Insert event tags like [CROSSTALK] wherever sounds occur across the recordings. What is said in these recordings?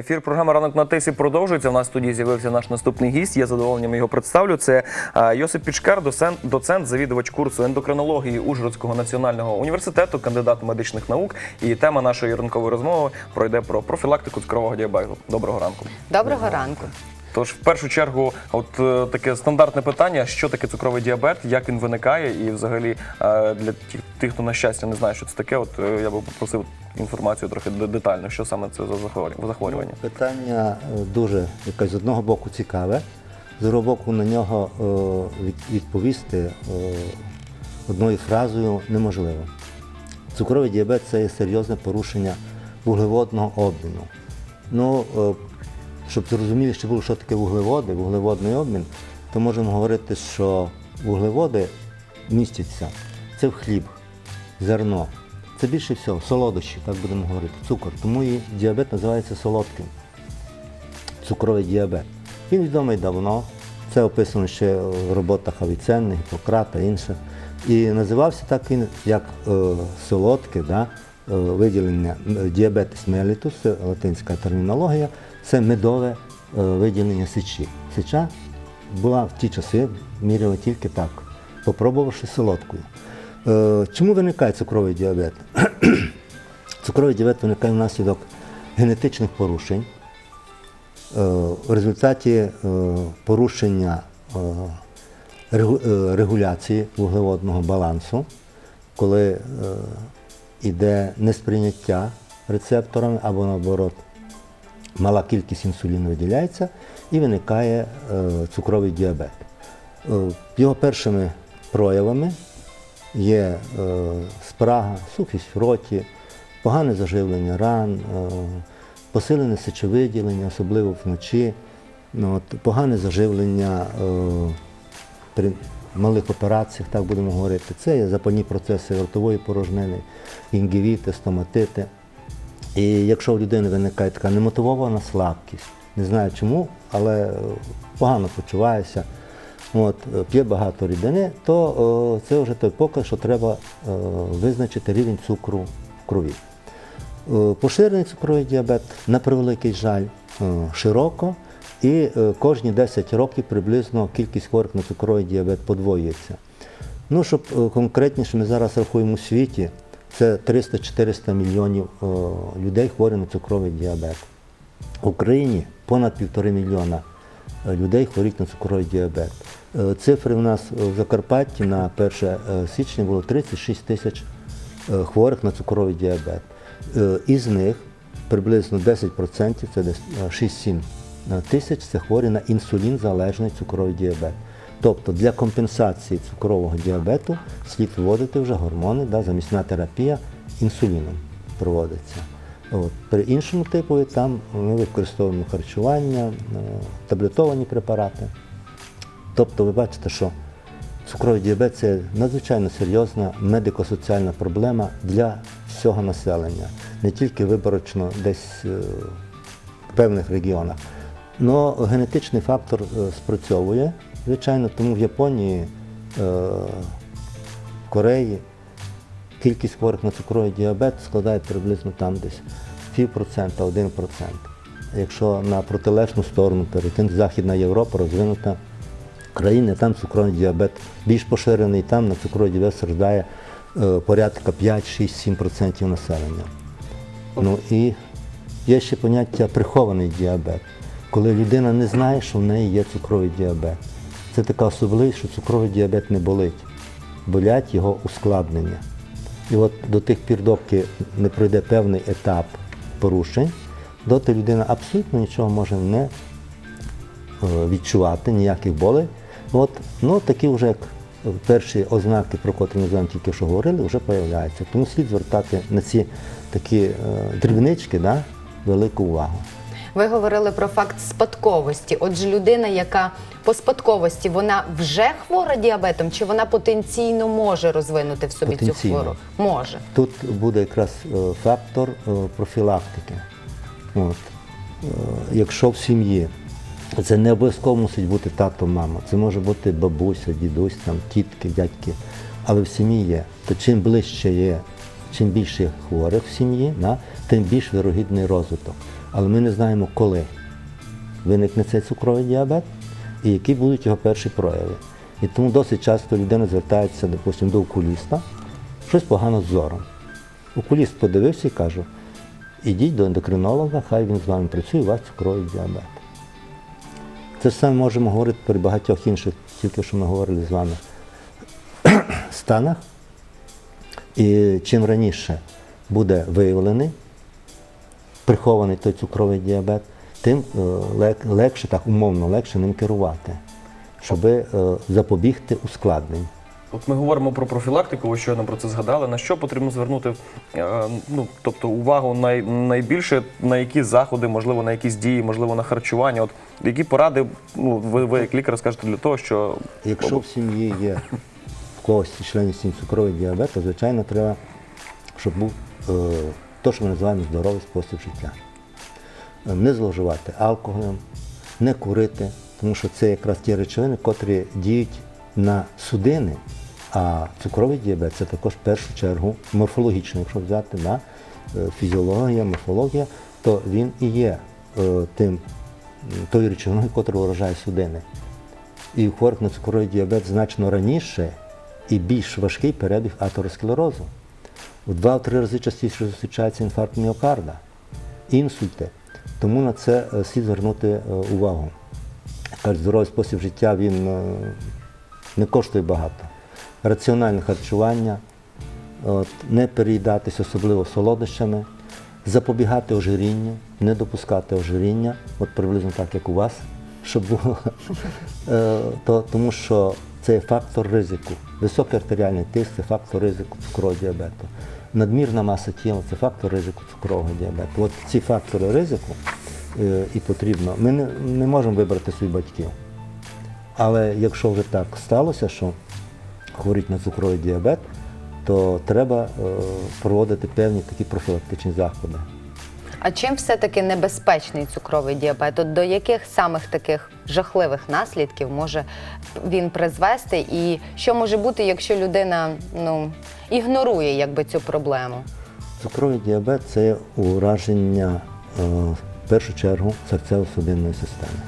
Ефір програми Ранок на тисі продовжується. У нас в студії з'явився наш наступний гість. Я задоволенням його представлю. Це е, Йосип Пічкар, доцент, доцент, завідувач курсу ендокринології Ужгородського національного університету, кандидат медичних наук. І тема нашої ранкової розмови пройде про профілактику цукрового діабету. Доброго ранку. Доброго ранку. Тож, в першу чергу, от е, таке стандартне питання: що таке цукровий діабет, як він виникає, і взагалі е, для тих, хто на щастя не знає, що це таке, от е, я би попросив інформацію трохи детально, що саме це за захворю- захворювання. Питання е, дуже якесь з одного боку цікаве, з другого боку на нього відповісти одною фразою неможливо. Цукровий діабет це є серйозне порушення вуглеводного обміну. Ну, щоб зрозуміліше було, що таке вуглеводи, вуглеводний обмін, то можемо говорити, що вуглеводи містяться це в хліб, зерно. Це більше всього солодощі, так будемо говорити, цукор. Тому і діабет називається солодким. Цукровий діабет. Він відомий давно. Це описано ще в роботах Авіценни, Гіппократа, інше. І називався так він, як е, солодке, да? Е, виділення діабетис це латинська термінологія, це медове е, виділення сечі. Сеча була в ті часи, міряли тільки так, попробувавши солодкою. Е, чому виникає цукровий діабет? [CLEARS THROAT] Цукровий діабет виникає внаслідок генетичних порушень. В результаті порушення регу- регуляції вуглеводного балансу, коли йде несприйняття рецепторами або наоборот мала кількість інсуліну виділяється і виникає е, цукровий діабет. Е, Його першими проявами є е, спрага, сухість в роті, погане заживлення ран, посилене сечовиділення, особливо вночі, ну, погане заживлення малих операціях, так будемо говорити. Це є запальні процеси ротової порожнини, інгівіти, стоматити. І якщо у людини виникає така немотивована слабкість, не знаю чому, але е, погано почувається, от, е, п'є багато рідини, то е, це вже той показ, що треба е, визначити рівень цукру в крові. Поширений цукровий діабет, на превеликий жаль, е, широко, і е, кожні 10 років приблизно кількість хворих на цукровий діабет подвоюється. Ну, щоб е, конкретніше, ми зараз рахуємо у світі, це 300-400 мільйонів е, людей хворі на цукровий діабет. В Україні понад півтори мільйона людей хворіють на цукровий діабет. Цифри в нас в Закарпатті на 1 е, січня було 36 тисяч хворих на цукровий діабет. Із них приблизно 10%, це десь е, 6-7 тисяч, це хворі на інсулін залежний цукровий діабет. Тобто для компенсації цукрового діабету слід вводити вже гормони, да, замісна терапія інсуліном проводиться. От. При іншому типу там ми використовуємо харчування, е, таблетовані препарати. Тобто ви бачите, що цукровий діабет це надзвичайно серйозна медико-соціальна проблема для всього населення, не тільки виборочно десь е, в певних регіонах. Но генетичний фактор е, спрацьовує, звичайно, тому в Японії, е, в Кореї кількість хворих на цукровий діабет складає приблизно там десь півпроцента, один процент. Якщо на протилежну сторону перейти, Західна Європа розвинута країни, там цукровий діабет більш поширений, там на цукровий діабет страждає е, порядка 5-6-7% населення. Ну і є ще поняття прихований діабет, коли людина не знає, що в неї є цукровий діабет. Це така особливість, що цукровий діабет не болить, болять його ускладнення. І от до тих пір, доки не пройде певний етап порушень, доти людина абсолютно нічого може не е, відчувати, ніяких болей. От, ну, такі вже як перші ознаки, про котрі ми з вами тільки що говорили, вже з'являються. Тому слід звертати на ці такі е, дрібнички да, велику увагу. Ви говорили про факт спадковості. Отже, людина, яка по спадковості, вона вже хвора діабетом, чи вона потенційно може розвинути в собі цю Потенційно. хворобу? Може. Тут буде якраз е, фактор е, профілактики. От. Е, Якщо в сім'ї, це не обов'язково мусить бути тато, мама, це може бути бабуся, дідусь, там, тітки, дядьки, але в сім'ї є, то чим ближче є чим більше хворих в сім'ї, тим більш вирогідний розвиток. Але ми не знаємо, коли виникне цей цукровий діабет і які будуть його перші прояви. І тому досить часто людина звертається, допустимо, до окуліста, щось погано з зором. Окуліст подивився і каже, ідіть до ендокринолога, хай він з вами працює, у вас цукровий діабет. Це саме можемо говорити при багатьох інших, тільки що ми говорили з вами, [CLEARS THROAT] станах. І чим раніше буде виявлений, прихований той цукровий діабет, тим е, легше, так умовно легше ним керувати, щоб е, запобігти ускладнень. От ми говоримо про профілактику, ви щойно про це згадали. На що потрібно звернути е, ну, тобто увагу най, найбільше на які заходи, можливо, на якісь дії, можливо, на харчування? От які поради ну, ви, ви як лікар скажете для того, що Якщо в сім'ї є когось із членів сім'ї цукровий діабет, то звичайно треба, щоб був е, то, що ми називаємо здоровий спосіб життя. Е, Не зловживати алкоголем, не курити, тому що це якраз ті речовини, котрі діють на судини, а цукровий діабет це також в першу чергу морфологічно, якщо взяти да, е, фізіологія, морфологія, то він і є е, тим, тою речовиною, котра вражає судини. І у хворих на цукровий діабет значно раніше і більш важкий перебіг атеросклерозу. У 2-3 рази частіше зустрічається інфаркт міокарда, інсульти. Тому на це е, слід звернути е, увагу. Здоровий спосіб життя він е, не коштує багато. Раціональне харчування, от, не переїдатися, особливо солодощами, запобігати ожирінню, не допускати ожиріння, от приблизно так, як у вас, щоб було. [LAUGHS] Тому що це є фактор ризику. Високий артеріальний тиск це фактор ризику цукрового діабету. Надмірна маса тіла це фактор ризику цукрового діабету. От ці фактори ризику е, і потрібно. Ми не, не можемо вибрати своїх батьків. Але якщо вже так сталося, що хворить на цукровий діабет, то треба е, проводити певні такі профілактичні заходи. А чим все-таки небезпечний цукровий діабет? От до яких самих таких жахливих наслідків може він призвести? І що може бути, якщо людина ну, ігнорує якби, цю проблему? Цукровий діабет це ураження е, в першу чергу серцево-судинної системи.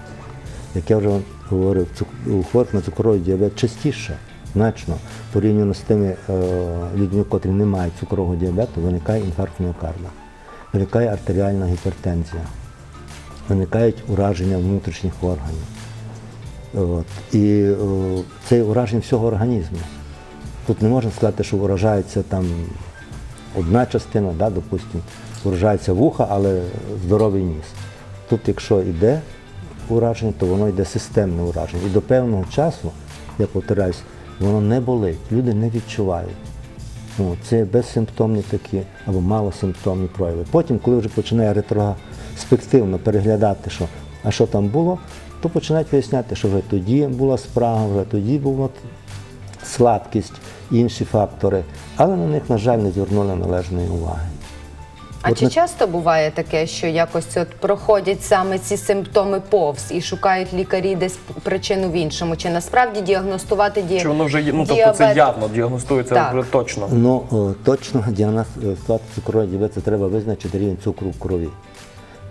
Як я вже говорив, у хворих на цукровий діабет частіше, значно порівняно з тими е, людьми, котрі не мають цукрового діабету, виникає інфаркт міокарда, виникає артеріальна гіпертензія, виникають ураження внутрішніх органів. От. І е, це ураження всього організму. Тут не можна сказати, що вражається там одна частина, да, допустимо, вражається вуха, але здоровий ніс. Тут, якщо йде ураження, то воно йде системне ураження. І до певного часу, я повторяюсь, воно не болить, люди не відчувають. Ну, це безсимптомні такі або малосимптомні прояви. Потім, коли вже починає ретроспективно переглядати, що, а що там було, то починають виясняти, що вже тоді була спрага, вже тоді була слабкість, інші фактори, але на них, на жаль, не звернули належної уваги. А От чи на- часто буває таке, що якось от проходять саме ці симптоми повз і шукають лікарі десь причину в іншому? Чи насправді діагностувати ді... чи воно вже є, ну тобто діабет? це явно діагностується Так. вже точно? Ну, о, точно діагностувати цукровий діабет це треба визначити рівень цукру в крові.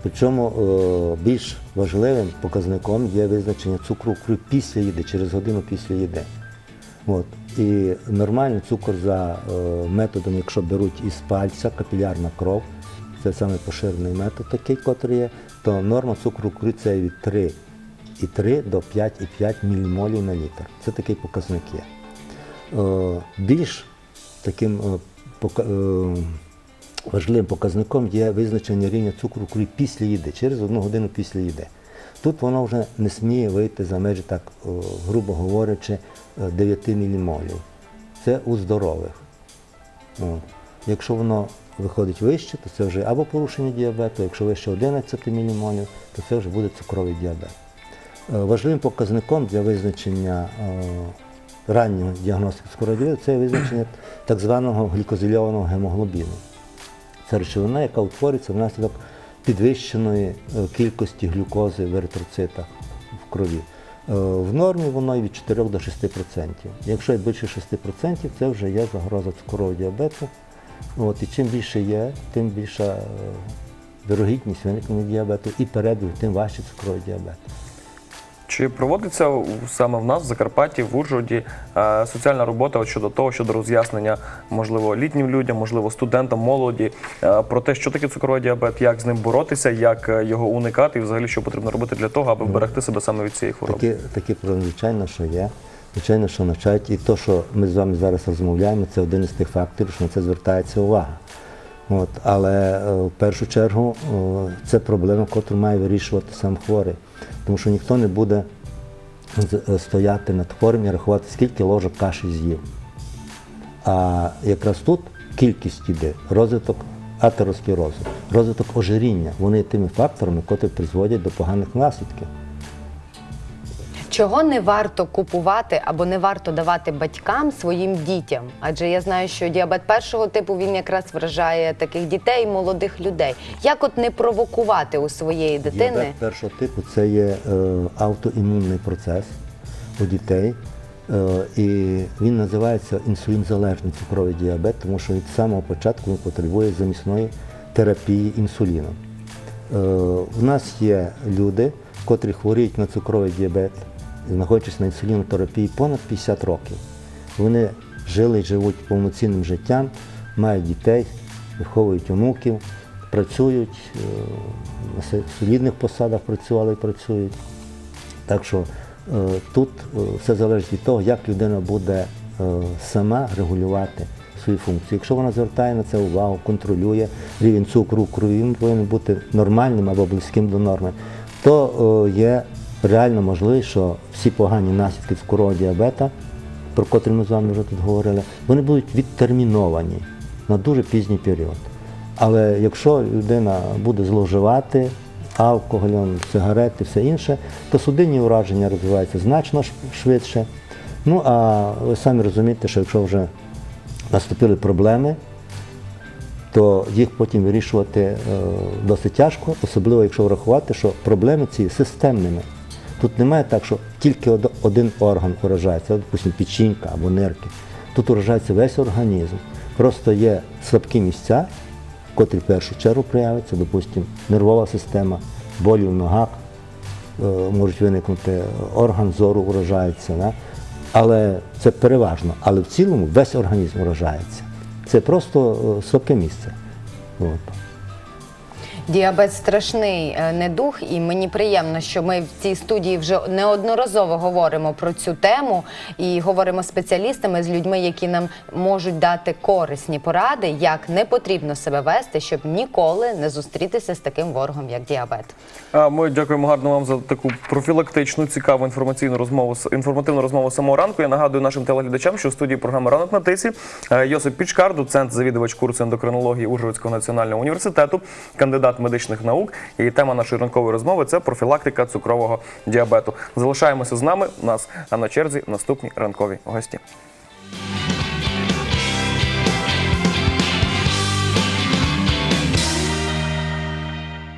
Причому більш важливим показником є визначення цукру в крові після їди, через годину після їди. От. І нормальний цукор за е, методом, якщо беруть із пальця капілярна кров, це саме поширений метод такий, котрий є, то норма цукру це від 3,3 до 5,5 мілімолів на літр. Це такий показник є. Е, Більш таким е, важливим показником є визначення рівня цукру крові після їди, через одну годину після їди. Тут воно вже не сміє вийти за межі, так е, грубо говорячи, е, 9 мілімолів. Це у здорових. О. Якщо воно виходить вище, то це вже або порушення діабету, якщо вище 11 мілімолів, то це вже буде цукровий діабет. Е, Важливим показником для визначення е, раннього діагностики діабету це визначення так званого глікозильованого гемоглобіну. Це речовина, яка утворюється внаслідок підвищеної е, кількості глюкози в еритроцитах в крові. Е, В нормі воно від 4 до 6%. Якщо є більше 6%, це вже є загроза цукрового діабету От, і чим більше є, тим більша е, вирогідність виникнення діабету і перебіг, тим важче цукровий діабет. Чи проводиться саме в нас в Закарпатті, в Ужгороді е, соціальна робота от щодо того, щодо роз'яснення, можливо, літнім людям, можливо, студентам, молоді е, про те, що таке цукровий діабет, як з ним боротися, як е, його уникати, і взагалі що потрібно робити для того, аби вберегти себе саме від цієї хвороби? Такі, такі проблеми, звичайно, що є. Звичайно, що навчають. І те, що ми з вами зараз розмовляємо, це один із тих факторів, що на це звертається увага. От, але е, в першу чергу е, це проблема, яку має вирішувати сам хворий. Тому що ніхто не буде е, стояти над хворим і рахувати, скільки ложок каші з'їв. А якраз тут кількість іде, розвиток атеросклерозу, розвиток ожиріння. Вони є тими факторами, які призводять до поганих наслідків. Чого не варто купувати або не варто давати батькам своїм дітям? Адже я знаю, що діабет першого типу він якраз вражає таких дітей, молодих людей. Як от не провокувати у своєї дитини? Діабет першого типу це є е, автоімунний процес у дітей. Е, і він називається інсулінзалежний цукровий діабет, тому що від самого початку він потребує замісної терапії інсуліном. Е, у нас є люди, котрі хворіють на цукровий діабет, знаходячись на інсулінотерапії понад 50 років. Вони жили і живуть повноцінним життям, мають дітей, виховують онуків, працюють, е, на солідних посадах працювали і працюють. Так що е, тут е, все залежить від того, як людина буде сама регулювати свої функції. Якщо вона звертає на це увагу, контролює рівень цукру в крові, він повинен бути нормальним або близьким до норми, то є реально можливість, що всі погані наслідки цукрового діабета, про котрі ми з вами вже тут говорили, вони будуть відтерміновані на дуже пізній період. Але якщо людина буде зловживати алкоголем, сигарети, все інше, то судинні ураження розвиваються значно швидше. Ну а ви самі розумієте, що якщо вже наступили проблеми, то їх потім вирішувати е, досить тяжко, особливо якщо врахувати, що проблеми ці системними. Тут немає так, що тільки один орган уражається, допустимо, печінка або нирки. Тут уражається весь організм. Просто є слабкі місця, котрі в першу чергу проявляться, допустимо, нервова система, болі в ногах, е, можуть виникнути, орган зору уражається. Да? Але це переважно. Але в цілому весь організм уражається. Це просто е, слабке місце. От. Діабет страшний е, недух, і мені приємно, що ми в цій студії вже неодноразово говоримо про цю тему і говоримо спеціалістами, з людьми, які нам можуть дати корисні поради, як не потрібно себе вести, щоб ніколи не зустрітися з таким ворогом, як діабет. Ми дякуємо гарно вам за таку профілактичну, цікаву інформаційну розмову інформативну розмову самого ранку. Я нагадую нашим телеглядачам, що в студії програми Ранок на тисі е, Йосип Пічкар, доцент, завідувач курсу ендокринології Ужгородського національного університету, кандидат медичних наук. І тема нашої ранкової розмови це профілактика цукрового діабету. Залишаємося з нами. У нас на черзі наступні ранкові гості.